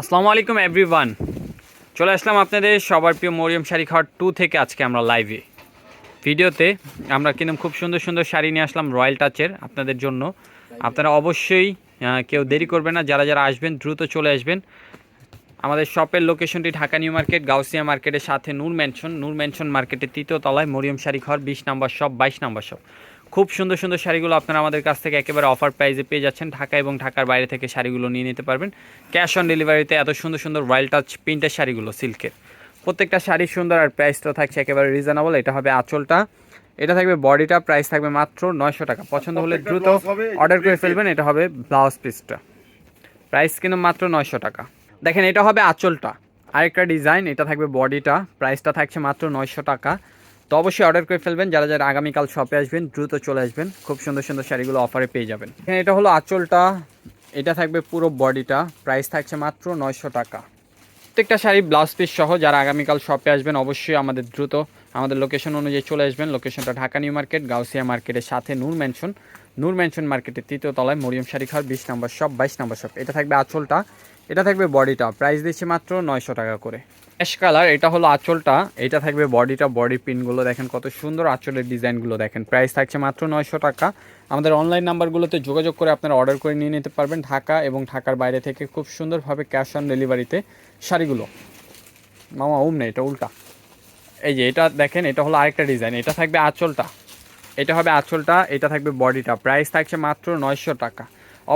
আসসালামু আলাইকুম এভরিওয়ান চলে আসলাম আপনাদের সবার প্রিয় মরিয়ম শাড়ি ঘর টু থেকে আজকে আমরা লাইভে ভিডিওতে আমরা কিন্তু খুব সুন্দর সুন্দর শাড়ি নিয়ে আসলাম রয়্যাল টাচের আপনাদের জন্য। আপনারা অবশ্যই কেউ দেরি করবেন না, যারা যারা আসবেন দ্রুত চলে আসবেন। আমাদের শপের লোকেশনটি ঢাকা নিউ মার্কেট, গাউসিয়া মার্কেটের সাথে নূর ম্যানশন নূর ম্যানশন মার্কেটের তৃতীয় তলায় মরিয়ম শাড়ি ঘর বিশ নাম্বার শপ বাইশ নাম্বার শপ খুব সুন্দর সুন্দর শাড়িগুলো আপনারা আমাদের কাছ থেকে একেবারে অফার প্রাইজে পেয়ে যাচ্ছেন। ঢাকা এবং ঢাকার বাইরে থেকে শাড়িগুলো নিয়ে নিতে পারবেন। ক্যাশ অন ডেলিভারিতে এত সুন্দর সুন্দর রয়্যাল টাচ প্রিন্টের শাড়িগুলো সিল্কের প্রত্যেকটা শাড়ি সুন্দর আর প্রাইসটা থাকছে একেবারে রিজনেবল এটা হবে আঁচলটা। এটা থাকবে বডিটা প্রাইস থাকবে মাত্র নয়শো টাকা। পছন্দ হলে দ্রুত অর্ডার করে ফেলবেন এটা হবে ব্লাউজ পিসটা প্রাইস কিন্তু মাত্র নয়শো টাকা। দেখেন এটা হবে আঁচলটা। আরেকটা ডিজাইন এটা থাকবে বডিটা প্রাইসটা থাকছে মাত্র নয়শো টাকা। তো অবশ্যই অর্ডার করে ফেলবেন। যারা যারা আগামীকাল শপে আসবেন, দ্রুত চলে আসবেন। খুব সুন্দর সুন্দর শাড়িগুলো অফারে পেয়ে যাবেন। এখানে এটা হলো আঁচলটা। এটা থাকবে পুরো বডিটা প্রাইস থাকছে মাত্র নয়শো টাকা। প্রত্যেকটা শাড়ি ব্লাউজ পিস সহ যারা আগামীকাল শপে আসবেন, অবশ্যই আমাদের দ্রুত আমাদের লোকেশন অনুযায়ী চলে আসবেন। লোকেশনটা ঢাকা নিউ মার্কেট, গাউসিয়া মার্কেটের সাথে নূর ম্যানশন নূর ম্যানশন মার্কেটের তৃতীয় তলায় মরিয়ম শাড়ি খাওয়ার বিশ নম্বর শপ বাইশ নম্বর শপ এটা থাকবে আঁচলটা। এটা থাকবে বডিটা প্রাইস দিচ্ছে মাত্র নয়শো টাকা করে। অ্যাশ কালার, এটা হলো আঁচলটা। এটা থাকবে বডিটা, বডি পিনগুলো দেখেন কত সুন্দর আঁচলের ডিজাইনগুলো দেখেন। প্রাইস থাকছে মাত্র নয়শো টাকা। আমাদের অনলাইন নাম্বারগুলোতে যোগাযোগ করে আপনারা অর্ডার করে নিয়ে নিতে পারবেন ঢাকা এবং ঢাকার বাইরে থেকে খুব সুন্দরভাবে ক্যাশ অন ডেলিভারিতে শাড়িগুলো। মামা, উম নেই এটা উল্টা। এই যে এটা দেখেন, এটা হলো আরেকটা ডিজাইন এটা থাকবে আঁচলটা। এটা হবে আঁচলটা, এটা থাকবে বডিটা। প্রাইস থাকছে মাত্র নয়শো টাকা।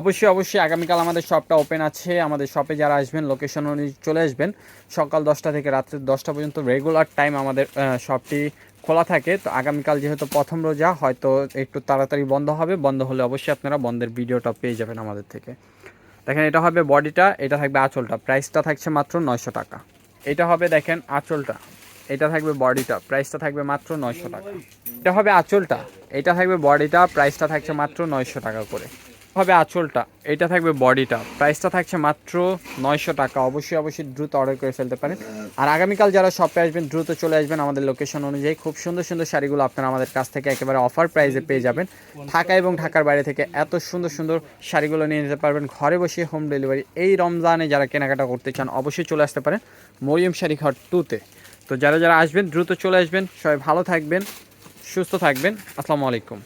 অবশ্যই অবশ্যই আগামীকাল আমাদের শপটা ওপেন আছে। আমাদের শপে যারা আসবেন লোকেশন অনুযায়ী চলে আসবেন। সকাল দশটা থেকে রাত্রে দশটা পর্যন্ত রেগুলার টাইম আমাদের শপটি খোলা থাকে। তো আগামীকাল যেহেতু প্রথম রোজা, হয়তো একটু তাড়াতাড়ি বন্ধ হবে। বন্ধ হলে অবশ্যই আপনারা বন্ধের ভিডিওটা পেয়ে যাবেন আমাদের থেকে। দেখেন, এটা হবে বডিটা, এটা থাকবে আঁচলটা। প্রাইসটা থাকছে মাত্র নয়শো টাকা। এটা হবে, দেখেন, আঁচলটা। এটা থাকবে বডিটা। প্রাইসটা থাকবে মাত্র নয়শো টাকা। এটা হবে আঁচলটা। এটা থাকবে বডিটা। প্রাইসটা থাকছে মাত্র নয়শো টাকা করে। হবে আঁচলটা, এটা থাকবে বডিটা। প্রাইসটা থাকছে মাত্র নয়শো টাকা। অবশ্যই অবশ্যই দ্রুত অর্ডার করে ফেলতে পারেন। আর আগামীকাল যারা শপে আসবেন, দ্রুত চলে আসবেন আমাদের লোকেশন অনুযায়ী। খুব সুন্দর সুন্দর শাড়িগুলো আপনারা আমাদের কাছ থেকে একেবারে অফার প্রাইসে পেয়ে যাবেন। ঢাকা এবং ঢাকার বাইরে থেকে এত সুন্দর সুন্দর শাড়িগুলো নিয়ে নিতে পারবেন। ঘরে বসে হোম ডেলিভারি এই রমজানে যারা কেনাকাটা করতে চান, অবশ্যই চলে আসতে পারেন মরিয়ম শাড়ি ঘর টুতে তো যারা যারা আসবেন, দ্রুত চলে আসবেন। সবাই ভালো থাকবেন, সুস্থ থাকবেন। আসসালামু আলাইকুম।